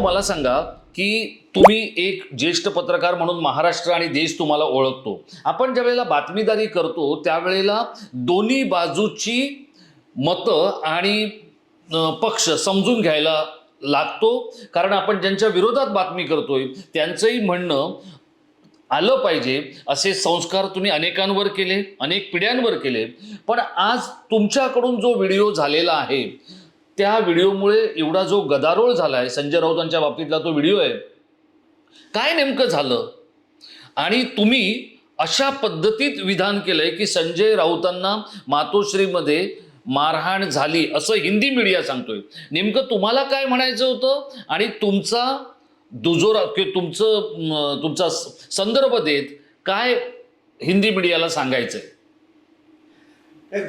मला सांगा की तुम्ही एक ज्येष्ठ पत्रकार म्हणून महाराष्ट्र आणि देश तुम्हाला ओळखतो. आपण ज्या वेळेला बातमीदारी करतो त्यावेळेला दोन्ही बाजूची मतं आणि पक्ष समजून घ्यायला लागतो. कारण आपण ज्यांच्या विरोधात बातमी करतोय त्यांचंही म्हणणं आलं पाहिजे. असे संस्कार तुम्ही अनेकांवर केले अनेक पिढ्यांवर केले. पण आज तुमच्याकडून जो व्हिडिओ झालेला आहे त्या व्हिडिओमुळे एवढा जो गदारोळ झाला आहे संजय राऊतांच्या बाबतीतला तो व्हिडिओ आहे काय नेमकं झालं? आणि तुम्ही अशा पद्धतीत विधान केलंय की संजय राऊतांना मातोश्रीमध्ये मारहाण झाली असं हिंदी मीडिया सांगतोय. नेमकं तुम्हाला काय म्हणायचं होतं? आणि तुमचा दुजोरा किंवा तुमचं तुमचा संदर्भ देत काय हिंदी मीडियाला सांगायचंय?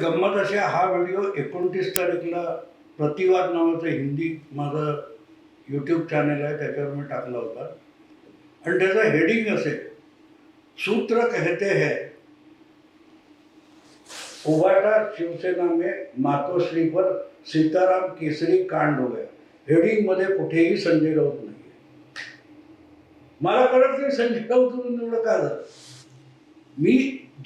गंमत अशी हा व्हिडिओ एकोणतीस तारीखला प्रतिवाद नावाचं हिंदी माझं यूट्यूब चॅनल आहे त्याच्यावर मी टाकला होता. आणि त्याचं हेडिंग असेल सूत्र कहते है. उभाटा शिवसेना में मातोश्री पर सीताराम केसरी कांड हो गया। हेडिंगमध्ये कुठेही संजय राऊत नाही मला कळत नाही संजय राऊत एवढं का झालं. मी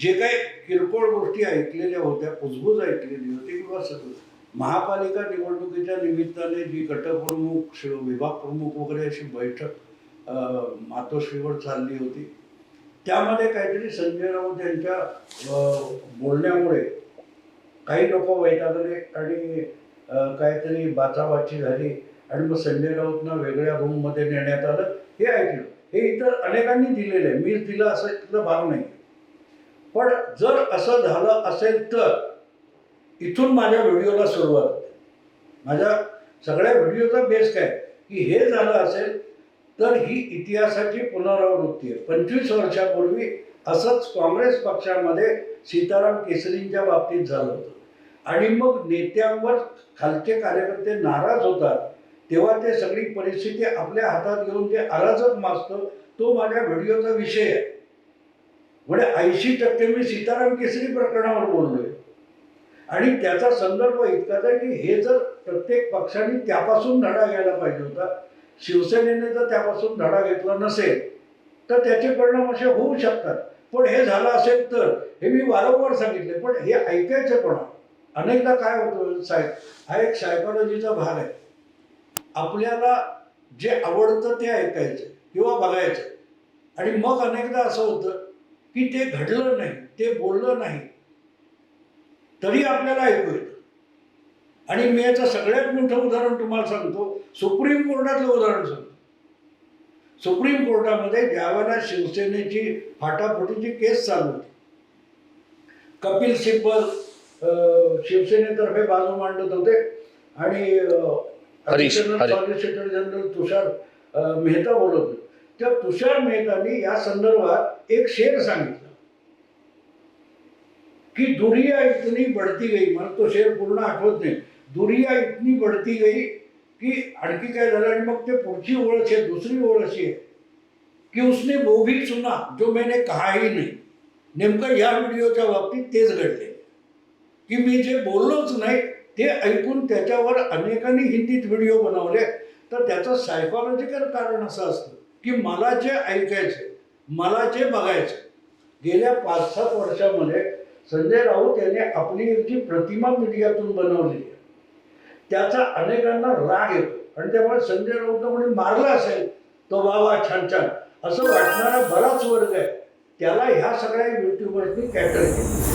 जे काही किरकोळ गोष्टी ऐकलेल्या होत्या कुजबूज ऐकलेली होती किंवा सगळं महापालिका निवडणुकीच्या निमित्ताने जी गटप्रमुख विभाग प्रमुख वगैरे अशी बैठक मातोश्रीवर चालली होती. त्यामध्ये काहीतरी संजय राऊत यांच्या बोलण्यामुळे काही लोक वैतागले आणि काहीतरी बाचाबाची झाली आणि मग संजय राऊतना वेगळ्या रूममध्ये नेण्यात आलं. हे ऐकलं. हे इतर अनेकांनी दिलेलं आहे. मीच दिलं असं इथलं भाग नाही. पण जर असं झालं असेल तर इथून माझ्या व्हिडिओला सुरुवात. माझ्या सगळ्या व्हिडिओचा बेस काय? की हे झालं असेल तर ही इतिहासाची पुनरावृत्ती आहे. पंचवीस वर्षापूर्वी असंच काँग्रेस पक्षामध्ये सीताराम केसरींच्या बाबतीत झालं होतं. आणि मग नेत्यांवर खालचे कार्यकर्ते नाराज होतात तेव्हा ते सगळी परिस्थिती आपल्या हातात घेऊन ते अराजक माजतं तो माझ्या व्हिडिओचा विषय आहे. म्हणजे ऐंशी टक्के मी सीताराम केसरी प्रकरणावर बोललोय. आणि त्याचा संदर्भ इतकाच आहे की हे जर प्रत्येक पक्षाने त्यापासून धडा घ्यायला पाहिजे होता शिवसेनेने जर त्यापासून धडा घेतला नसेल तर त्याचे परिणाम असे होऊ शकतात. पण हे झालं असेल तर हे मी वारंवार सांगितले पण हे ऐकायचं कोणा? अनेकदा काय होतं साहेब हा एक सायकॉलॉजीचा भाग आहे. आपल्याला जे आवडतं ते ऐकायचं किंवा बघायचं. आणि मग अनेकदा असं होतं की ते घडलं नाही ते बोललं नाही तरी आपल्याला ऐकू येतं आणि मी याचं सगळ्यात मोठं उदाहरण तुम्हाला सांगतो. सुप्रीम कोर्टातलं उदाहरण सांगतो. सुप्रीम कोर्टामध्ये ज्यावेळेला शिवसेनेची फाटाफुटीची केस चालू होती. कपिल सिब्बल शिवसेनेतर्फे बाजू मांडत होते. आणि. सॉलिसिटर जनरल तुषार मेहता बोलत होते. त्या तुषार मेहतानी या संदर्भात एक शेर सांगितला. की दुनिया इतनी बढ़ती गई मला तो शेर पूर्ण आठवत नाही. दुनिया इतनी बढ़ती गई की आणखी काय झालं आणि मग ते पुढची ओळख आहे दुसरी ओळख अशी आहे. की उसने वो भी सुना जो मैंने कहा ही नाही. नेमकं या व्हिडिओच्या बाबतीत तेच घडले की मी जे बोललोच नाही ते ऐकून त्याच्यावर अनेकांनी हिंदीत व्हिडिओ बनवले. तर त्याचं सायकॉलॉजिकल कारण असं असतं की मला जे ऐकायचं मला जे बघायचं गेल्या पाच सात वर्षामध्ये संजय राऊत यांनी आपली जी प्रतिमा मीडियातून बनवलेली आहे. त्याचा अनेकांना राग येतो. आणि त्यामुळे संजय राऊत कोणी मारला असेल तो वा वा छान छान. असं वाटणारा बराच वर्ग आहे. त्याला ह्या सगळ्या युट्यूबवरती कॅटर केली.